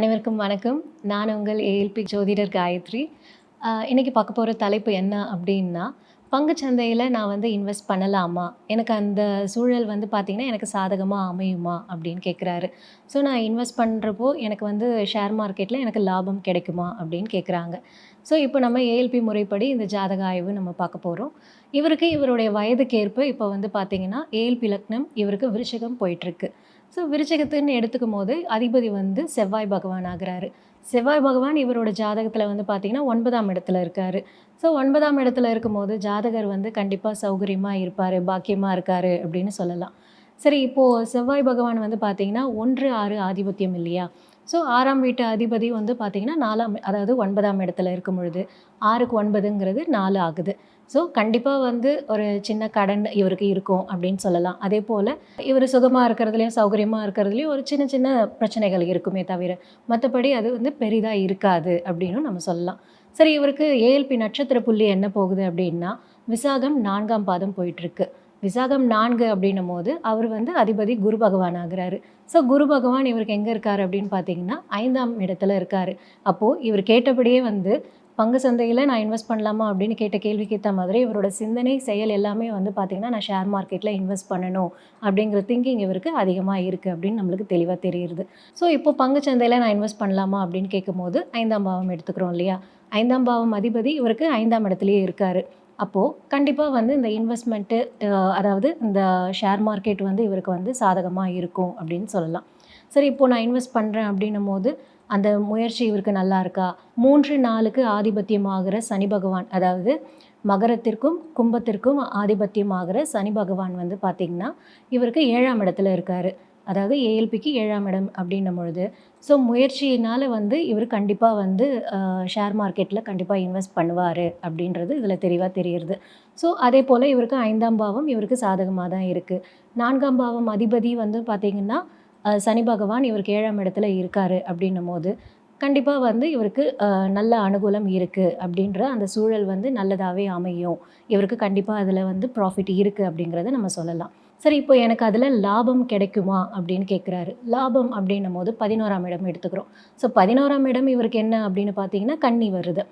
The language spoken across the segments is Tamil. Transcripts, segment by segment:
அனைவருக்கும் வணக்கம். நான் உங்கள் ஏஎல்பி ஜோதிடர் காயத்ரி. இன்றைக்கி இன்னைக்கு பார்க்க போகிற தலைப்பு என்ன அப்படின்னா பங்குச்சந்தையில் நான் வந்து இன்வெஸ்ட் பண்ணலாமா? எனக்கு அந்த சூழல் வந்து பார்த்திங்கன்னா எனக்கு சாதகமாக அமையுமா? அப்படின்னு கேட்குறாரு ஸோ நான் இன்வெஸ்ட் பண்ணுறப்போ எனக்கு வந்து ஷேர் மார்க்கெட்டில் எனக்கு லாபம் கிடைக்குமா? அப்படின்னு கேட்குறாங்க ஸோ இப்போ நம்ம ஏஎல்பி முறைப்படி இந்த ஜாதக ஆய்வு நம்ம பார்க்க போகிறோம் இவருக்கு இவருடைய வயதுக்கேற்ப இப்போ வந்து பார்த்திங்கன்னா ஏஎல்பி லக்னம் இவருக்கு விருச்சகம் போயிட்டுருக்கு ஸோ விருச்சகத்துன்னு எடுத்துக்கும் போது அதிபதி வந்து செவ்வாய் பகவான் ஆகிறாரு. செவ்வாய் பகவான் இவரோட ஜாதகத்தில் வந்து பார்த்திங்கன்னா ஒன்பதாம் இடத்துல இருக்கார். ஸோ ஒன்பதாம் இடத்துல இருக்கும்போது ஜாதகர் வந்து கண்டிப்பாக சௌகரியமாக இருப்பார் பாக்கியமாக இருக்கார் அப்படின்னு சொல்லலாம். சரி இப்போது செவ்வாய் பகவான் வந்து பார்த்திங்கன்னா ஒன்று ஆறு ஆதிபத்தியம் இல்லையா? ஸோ ஆறாம் வீட்டு அதிபதி வந்து பார்த்திங்கன்னா நாலாம் அதாவது ஒன்பதாம் இடத்துல இருக்கும் பொழுது ஆறுக்கு ஒன்பதுங்கிறது நாலு ஆகுது. ஸோ கண்டிப்பாக வந்து ஒரு சின்ன கடன் இவருக்கு இருக்கும் அப்படின்னு சொல்லலாம். அதே போல் இவர் சுகமாக இருக்கிறதுலையும் சௌகரியமாக இருக்கிறதுலையும் ஒரு சின்ன சின்ன பிரச்சனைகள் இருக்குமே தவிர மற்றபடி அது வந்து பெரிதாக இருக்காது அப்படின்னு நம்ம சொல்லலாம். சரி இவருக்கு ஏஎல்பி நட்சத்திர புள்ளி என்ன போகுது அப்படின்னா விசாகம் நான்காம் பாதம் போயிட்டுருக்கு விசாகம் நான்கு அப்படின்னும் போது அவர் வந்து அதிபதி குரு பகவான் ஆகிறாரு. ஸோ குரு பகவான் இவருக்கு எங்கே இருக்கார் அப்படின்னு பார்த்தீங்கன்னா ஐந்தாம் இடத்துல இருக்கார். அப்போது இவர் கேட்டபடியே வந்து பங்கு சந்தையில் நான் இன்வெஸ்ட் பண்ணலாமா அப்படின்னு கேட்ட கேள்விக்கு ஏற்ற மாதிரி இவரோட சிந்தனை செயல் எல்லாமே வந்து பார்த்திங்கன்னா நான் ஷேர் மார்க்கெட்டில் இன்வெஸ்ட் பண்ணணும் அப்படிங்கிற திங்கிங் இவருக்கு அதிகமாக இருக்குது அப்படின்னு நம்மளுக்கு தெளிவாக தெரியுது. ஸோ இப்போ பங்கு சந்தையில் நான் இன்வெஸ்ட் பண்ணலாமா அப்படின்னு கேட்கும்போது ஐந்தாம் பாவம் எடுத்துக்கிறோம் இல்லையா? ஐந்தாம் பாவம் அதிபதி இவருக்கு ஐந்தாம் இடத்துலையே இருக்கார். அப்போது கண்டிப்பாக வந்து இந்த இன்வெஸ்ட்மெண்ட்டு அதாவது இந்த ஷேர் மார்க்கெட் வந்து இவருக்கு வந்து சாதகமாக இருக்கும் அப்படின்னு சொல்லலாம். சரி இப்போது நான் இன்வெஸ்ட் பண்ணுறேன் அப்படின்னும் போது அந்த முயற்சி இவருக்கு நல்லா இருக்கா? மூன்று நாளுக்கு ஆதிபத்தியமாகிற சனி பகவான் அதாவது மகரத்திற்கும் கும்பத்திற்கும் ஆதிபத்தியமாகிற சனி பகவான் வந்து பார்த்திங்கன்னா இவருக்கு ஏழாம் இடத்துல இருக்கார். அதாவது ஏஎல்பிக்கு ஏழாம் இடம் அப்படின்னும் பொழுது ஸோ முயற்சியினால் வந்து இவர் கண்டிப்பாக வந்து ஷேர் மார்க்கெட்டில் கண்டிப்பாக இன்வெஸ்ட் பண்ணுவார் அப்படின்றது இதில் தெளிவாக தெரியுது ஸோ அதே போல் இவருக்கு ஐந்தாம் பாவம் இவருக்கு சாதகமாக தான் இருக்குது நான்காம் பாவம் அதிபதி வந்து பார்த்திங்கன்னா சனி பகவான் இவருக்கு ஏழாம் இடத்துல இருக்கார் அப்படின்னும் போது கண்டிப்பாக வந்து இவருக்கு நல்ல அனுகூலம் இருக்குது அப்படின்ற அந்த சூழல் வந்து நல்லதாகவே அமையும். இவருக்கு கண்டிப்பாக அதில் வந்து ப்ராஃபிட் இருக்குது அப்படிங்கிறத நம்ம சொல்லலாம். சரி இப்போ எனக்கு அதில் லாபம் கிடைக்குமா அப்படின்னு கேட்குறாரு லாபம் அப்படின்னும் போது பதினோராம் இடம் எடுத்துக்கிறோம். ஸோ பதினோராம் இடம் இவருக்கு என்ன அப்படின்னு பார்த்தீங்கன்னா கண்ணி வருது.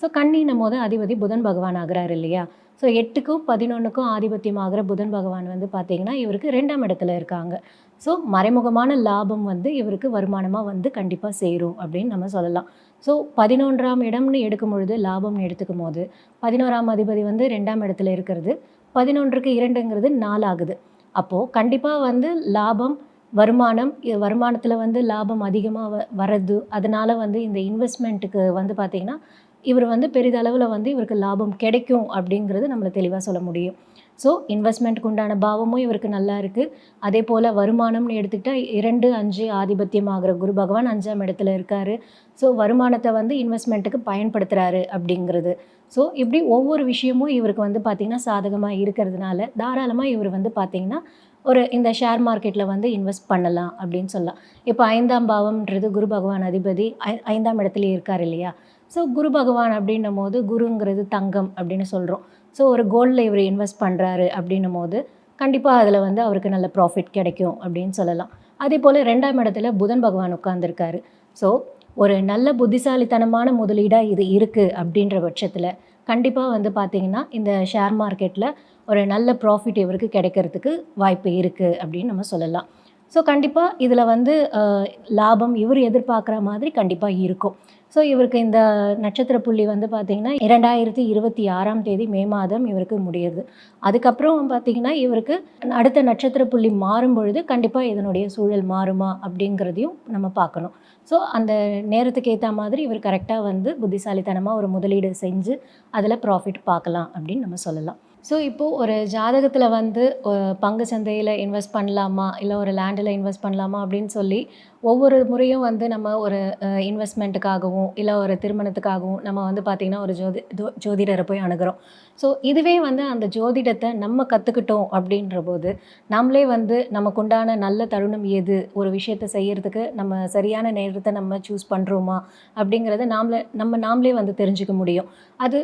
ஸோ கண்ணின்னும் போது அதிபதி புதன் பகவான் ஆகிறார் இல்லையா? ஸோ எட்டுக்கும் பதினொன்றுக்கும் ஆதிபத்தியம் ஆகிற புதன் பகவான் வந்து பார்த்தீங்கன்னா இவருக்கு ரெண்டாம் இடத்துல இருக்காங்க. ஸோ மறைமுகமான லாபம் வந்து இவருக்கு வருமானமாக வந்து கண்டிப்பாக சேரும் அப்படின்னு நம்ம சொல்லலாம். ஸோ பதினொன்றாம் இடம்னு எடுக்கும் பொழுது லாபம்னு எடுத்துக்கும் போது பதினோராம் அதிபதி வந்து ரெண்டாம் இடத்துல இருக்கிறது. பதினொன்றுக்கு இரண்டுங்கிறது நாலாகுது. ஆகுது அப்போது கண்டிப்பாக வந்து லாபம் வருமானம் வருமானத்தில் வந்து லாபம் அதிகமாக வ வரது அதனால் வந்து இந்த இன்வெஸ்ட்மெண்ட்டுக்கு வந்து பார்த்திங்கன்னா இவர் வந்து பெரிதளவில் வந்து இவருக்கு லாபம் கிடைக்கும் அப்படிங்கிறது நம்மளை தெளிவாக சொல்ல முடியும். ஸோ இன்வெஸ்ட்மெண்ட்டுக்கு உண்டான பாவமும் இவருக்கு நல்லா இருக்குது அதே போல் வருமானம்னு எடுத்துக்கிட்டால் இரண்டு அஞ்சு ஆதிபத்தியம் ஆகிற குரு பகவான் அஞ்சாம் இடத்துல இருக்கார். ஸோ வருமானத்தை வந்து இன்வெஸ்ட்மெண்ட்டுக்கு பயன்படுத்துகிறாரு அப்படிங்கிறது. ஸோ இப்படி ஒவ்வொரு விஷயமும் இவருக்கு வந்து பார்த்திங்கன்னா சாதகமாக இருக்கிறதுனால தாராளமாக இவர் வந்து பார்த்திங்கன்னா ஒரு இந்த ஷேர் மார்க்கெட்டில் வந்து இன்வெஸ்ட் பண்ணலாம் அப்படின்னு சொல்லலாம். இப்போ ஐந்தாம் பாவம்ன்றது குரு பகவான் அதிபதி ஐ ஐந்தாம் இடத்துலயே இருக்கார் இல்லையா? ஸோ குரு பகவான் அப்படின்னும் போது குருங்கிறது தங்கம் அப்படின்னு சொல்கிறோம் ஸோ ஒரு கோல்டில் இவர் இன்வெஸ்ட் பண்ணுறாரு அப்படின்னும் போது கண்டிப்பாக அதில் வந்து அவருக்கு நல்ல ப்ராஃபிட் கிடைக்கும் அப்படின்னு சொல்லலாம். அதே போல் ரெண்டாம் இடத்துல புதன் பகவான் உட்காந்துருக்காரு ஸோ ஒரு நல்ல புத்திசாலித்தனமான முதலீடாக இது இருக்குது அப்படின்ற பட்சத்தில் கண்டிப்பாக வந்து பார்த்திங்கன்னா இந்த ஷேர் மார்க்கெட்டில் ஒரு நல்ல ப்ராஃபிட் இவருக்கு கிடைக்கிறதுக்கு வாய்ப்பு இருக்குது அப்படின்னு நம்ம சொல்லலாம். ஸோ கண்டிப்பாக இதில் வந்து லாபம் இவர் எதிர்பார்க்குற மாதிரி கண்டிப்பாக இருக்கும். ஸோ இவருக்கு இந்த நட்சத்திர புள்ளி வந்து பார்த்திங்கன்னா இரண்டாயிரத்தி இருபத்தி ஆறாம் தேதி மே மாதம் இவருக்கு முடியுது. அதுக்கப்புறம் பார்த்திங்கன்னா இவருக்கு அடுத்த நட்சத்திர புள்ளி மாறும் பொழுது கண்டிப்பாக இதனுடைய சூழல் மாறுமா அப்படிங்கிறதையும் நம்ம பார்க்கணும். ஸோ அந்த நேரத்துக்கு ஏற்ற மாதிரி இவர் கரெக்டாக வந்து புத்திசாலித்தனமாக ஒரு முதலீடு செஞ்சு அதில் ப்ராஃபிட் பார்க்கலாம் அப்படின்னு நம்ம சொல்லலாம். ஸோ இப்போது ஒரு ஜாதகத்தில் வந்து பங்கு சந்தையில் இன்வெஸ்ட் பண்ணலாமா? இல்லை ஒரு லேண்டில் இன்வெஸ்ட் பண்ணலாமா? அப்படின்னு சொல்லி ஒவ்வொரு முறையும் வந்து நம்ம ஒரு இன்வெஸ்ட்மெண்ட்டுக்காகவும் இல்லை ஒரு திருமணத்துக்காகவும் நம்ம வந்து பார்த்திங்கன்னா ஒரு ஜோதி ஜோதிடரை போய் அணுகிறோம். ஸோ இதுவே வந்து அந்த ஜோதிடத்தை நம்ம கற்றுக்கிட்டோம் அப்படின்ற போது நம்மளே வந்து நமக்குண்டான நல்ல தருணம் எது ஒரு விஷயத்தை செய்கிறதுக்கு நம்ம சரியான நேரத்தை நம்ம சூஸ் பண்ணுறோமா அப்படிங்கிறத நாமளே நம்ம நாமளே வந்து தெரிஞ்சுக்க முடியும். அது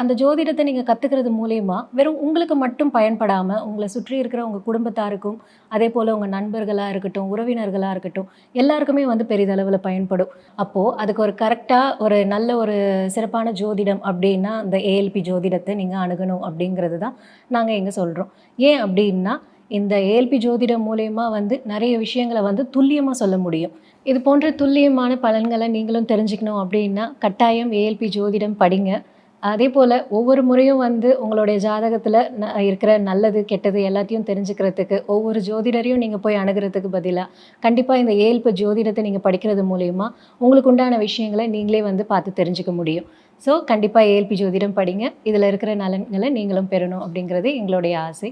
அந்த ஜோதிடத்தை நீங்கள் கற்றுக்கிறது மூலயமா வெறும் உங்களுக்கு மட்டும் பயன்படாமல் உங்களை சுற்றி இருக்கிற உங்கள் குடும்பத்தாருக்கும் அதே போல் உங்கள் நண்பர்களாக இருக்கட்டும் உறவினர்களாக இருக்கட்டும் எல்லாருக்குமே வந்து பெரிதளவில் பயன்படும். அப்போது அதுக்கு ஒரு கரெக்டாக ஒரு நல்ல ஒரு சிறப்பான ஜோதிடம் அப்படின்னா அந்த ஏஎல்பி ஜோதிடத்தை நீங்கள் அணுகணும் அப்படிங்கிறது தான் நாங்கள் இங்கே சொல்கிறோம் ஏன் அப்படின்னா இந்த ஏஎல்பி ஜோதிடம் மூலயமா வந்து நிறைய விஷயங்களை வந்து துல்லியமாக சொல்ல முடியும். இது போன்ற துல்லியமான பலன்களை நீங்களும் தெரிஞ்சுக்கணும் அப்படின்னா கட்டாயம் ஏஎல்பி ஜோதிடம் படிங்க. அதே போல் ஒவ்வொரு முறையும் வந்து உங்களுடைய ஜாதகத்தில் இருக்கிற நல்லது கெட்டது எல்லாத்தையும் தெரிஞ்சுக்கிறதுக்கு ஒவ்வொரு ஜோதிடரையும் நீங்கள் போய் அணுகிறதுக்கு பதிலாக கண்டிப்பாக இந்த ஏழ்பு ஜோதிடத்தை நீங்கள் படிக்கிறது மூலயமா உங்களுக்கு உண்டான விஷயங்களை நீங்களே வந்து பார்த்து தெரிஞ்சுக்க முடியும். ஸோ கண்டிப்பாக ஏஎல்பி ஜோதிடம் படிங்க. இதில் இருக்கிற நலன்களை நீங்களும் பெறணும் அப்படிங்கிறது எங்களுடைய ஆசை.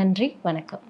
நன்றி வணக்கம்.